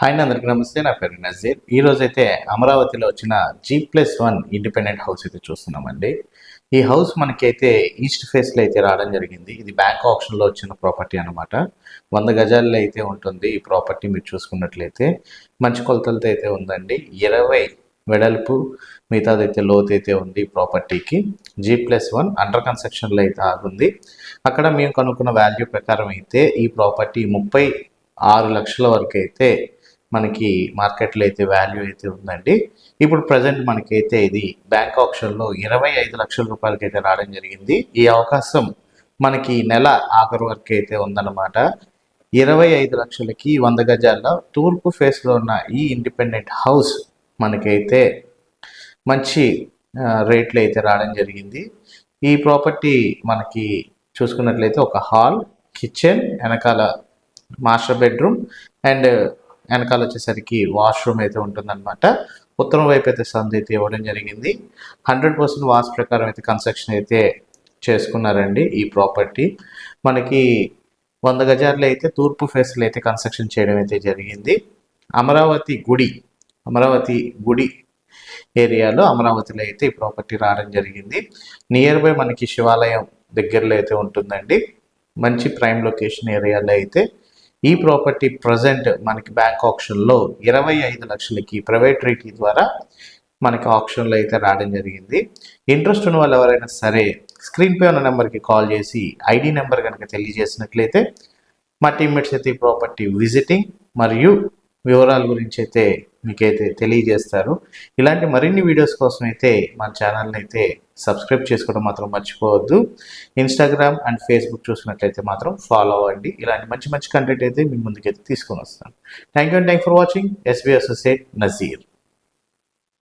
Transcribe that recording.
Hi అందరికీ నమస్తే. నా పేరు నజీర్. ఈరోజైతే అయితే అమరావతిలో వచ్చిన G plus one independent house అయితే చూస్తున్నామండి. ఈ హౌస్ మనకైతే ఈస్ట్ ఫేస్లో అయితే రావడం జరిగింది. ఇది బ్యాంక్ ఆప్షన్లో వచ్చిన ప్రాపర్టీ అనమాట వంద గజాల్లో అయితే ఉంటుంది ఈ ప్రాపర్టీ మీరు చూసుకున్నట్లయితే. మంచి కొలతలతో అయితే ఉందండి. ఇరవై వెడల్పు మిగతాదైతే లోతు అయితే ఉంది ఈ ప్రాపర్టీకి. జీ ప్లస్ వన్ అండర్ కన్స్ట్రక్షన్లో అయితే ఆగుంది. అక్కడ మేము కనుక్కున్న వాల్యూ ప్రకారం అయితే ఈ ప్రాపర్టీ ముప్పై ఆరు లక్షల వరకు అయితే మనకి మార్కెట్లో అయితే వాల్యూ అయితే ఉందండి. ఇప్పుడు ప్రజెంట్ మనకైతే ఇది బ్యాంక్ ఆప్షన్లో ఇరవై ఐదు లక్షల రూపాయలకి అయితే రావడం జరిగింది. ఈ అవకాశం మనకి నెల ఆఖరు వరకు అయితే ఉందన్నమాట. ఇరవై ఐదు లక్షలకి వంద గజాల్లో తూర్పు ఫేస్లో ఉన్న ఈ ఇండిపెండెంట్ హౌస్ మనకైతే మంచి రేట్లు అయితే రావడం జరిగింది. ఈ ప్రాపర్టీ మనకి చూసుకున్నట్లయితే ఒక హాల్ కిచెన్ వెనకాల మాస్టర్ బెడ్రూమ్ అండ్ వెనకాల వచ్చేసరికి వాష్రూమ్ అయితే ఉంటుందన్నమాట. ఉత్తరం వైపు అయితే సందు అయితే ఇవ్వడం జరిగింది. హండ్రెడ్ పర్సెంట్ వాస్ ప్రకారం అయితే కన్స్ట్రక్షన్ అయితే చేసుకున్నారండి ఈ ప్రాపర్టీ మనకి వంద గజాల్లో అయితే తూర్పు ఫేస్లో అయితే కన్స్ట్రక్షన్ చేయడం అయితే జరిగింది. అమరావతి గుడి అమరావతి గుడి ఏరియాలో అమరావతిలో అయితే ఈ ప్రాపర్టీ రావడం జరిగింది. నియర్ బై మనకి శివాలయం దగ్గరలో అయితే ఉంటుందండి. మంచి ప్రైమ్ లొకేషన్ ఏరియాలో అయితే ఈ ప్రాపర్టీ ప్రజెంట్ మనకి బ్యాంక్ ఆప్షన్లో ఇరవై ఐదు లక్షలకి ప్రైవేట్ రేటీ ద్వారా మనకి ఆప్షన్లో అయితే రావడం జరిగింది. ఇంట్రెస్ట్ ఉన్న వాళ్ళు ఎవరైనా సరే స్క్రీన్ పే ఉన్న నెంబర్కి కాల్ చేసి ఐడి నెంబర్ కనుక తెలియజేసినట్లయితే మా టీమ్మేట్స్ అయితే ఈ ప్రాపర్టీ విజిటింగ్ మరియు వివరాల గురించి అయితే మీకైతే తెలియజేస్తారు. ఇలాంటి మరిన్ని వీడియోస్ కోసం అయితే మన ఛానల్ని అయితే సబ్స్క్రైబ్ చేసుకోవడం మాత్రం మర్చిపోవద్దు. ఇన్స్టాగ్రామ్ అండ్ ఫేస్బుక్ చూసినట్లయితే మాత్రం ఫాలో అవ్వండి. ఇలాంటి మంచి మంచి కంటెంట్ అయితే మీ ముందుకైతే తీసుకొని వస్తాను. Thank you and thank for watching S B associate Nazeer